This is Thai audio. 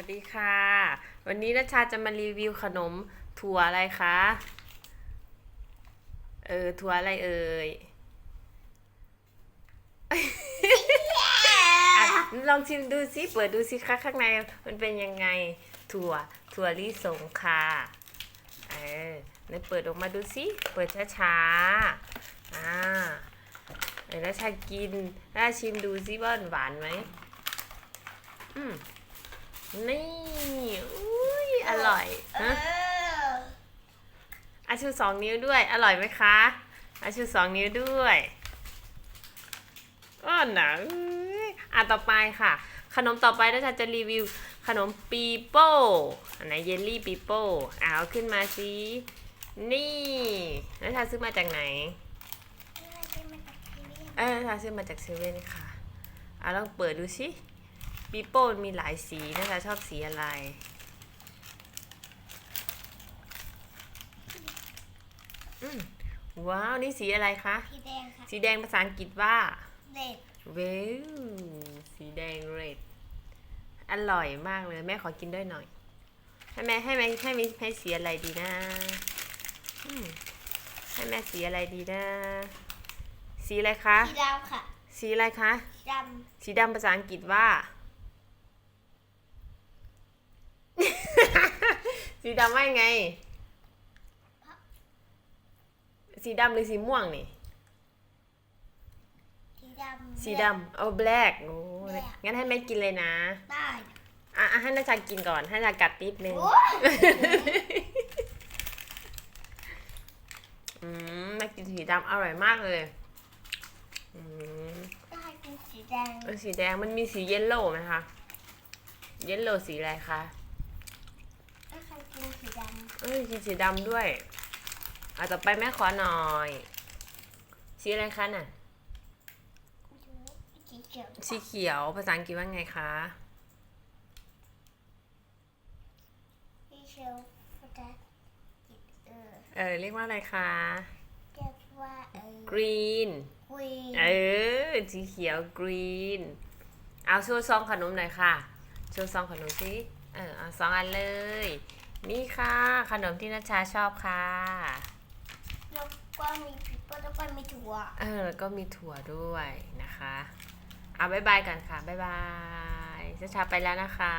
วัสดีค่ะ วันนี้นัชชาจะมารีวิวขนมถั่วอะไรคะ เออถั่วอะไรเอ่ยอะลองชิมดูสิเปิดดูสิคะข้างในมันเป็นยังไงถั่วถั่วลิสงค่ะเออไหนเปิดออกมาดูสิเปิดช้าๆอ่าไหนนัชชากินน่าชิมดูสิว่าหวานไหมอืม นี่อุ้ยอร่อยเอฮะออาชูสองนิ้วด้วย อร่อยไหมคะอาชูสองนิ้วด้วยอ้อหนังอะต่อไปค่ะ ขนมต่อไปนะจ๊ะจะรีวิวขนมปีโป้อันไหนเยลลี่ปีโป้อะเอาขึ้นมาสินี่นัชชาซื้อมาจากไหนเออนัชชาซื้อมาจากเซเว่นค่ะอะลองเปิดดูสิ ปีโป้มันมีหลายสีนัชชาชอบสีอะไร อืมว้าว นี่สีอะไรคะ สีแดงค่ะ สีแดงภาษาอังกฤษว่าเด็ดเวลสีแดงเรดอร่อยมากเลย แม่ขอกินด้วยหน่อย ให้แม่ให้แม่ให้แม่ให้สีอะไรดีนะอืมให้แม่สีอะไรดีนะ สีอะไรคะ สีดำค่ะ สีอะไรคะสีดสีดำภาษาอังกฤษว่า สีดำว่ายังไง สีดำหรือสีม่วงนี่ำสีดำสีดำเอา black โอ้ Black งั้นให้แม่กินเลยนะ ได้อะอะให้นาชากินก่อน ให้นาชากัดนิดนึง โอ้ยอืมแม่กินสีดำอร่อยมากเลย อืมได้เป็นสีแดง เออสีแดงมันมีสีเยลโล่ไหมคะ เยลโล่สีอะไรคะได้ใคร กินสีดเอ้ยกินสีดำด้วยอะต่อไปแม่ขอหน่อย สีอะไรคะน่ะำสีเขียวสีเขียวภาษาอังกฤษว่าไงคะ สีเขียวภาษาเออเออเรียกว่าอะไรคะ เรียกว่าเออกรีนกุยเออ สีเขียวกรีน เอาโชว์ซองขนมหน่อยค่ะ โชว์ซองขนมสิ เออ เอาสองอันเลย นี่ค่ะ ขนมที่นัชชาชอบค่ะแล้วก็มีพริกแล้วก็มีถั่วเออแล้วก็มีถั่วด้วยนะคะ เอาบายบายกันค่ะบ๊ายบายนัชชาไปแล้วนะคะ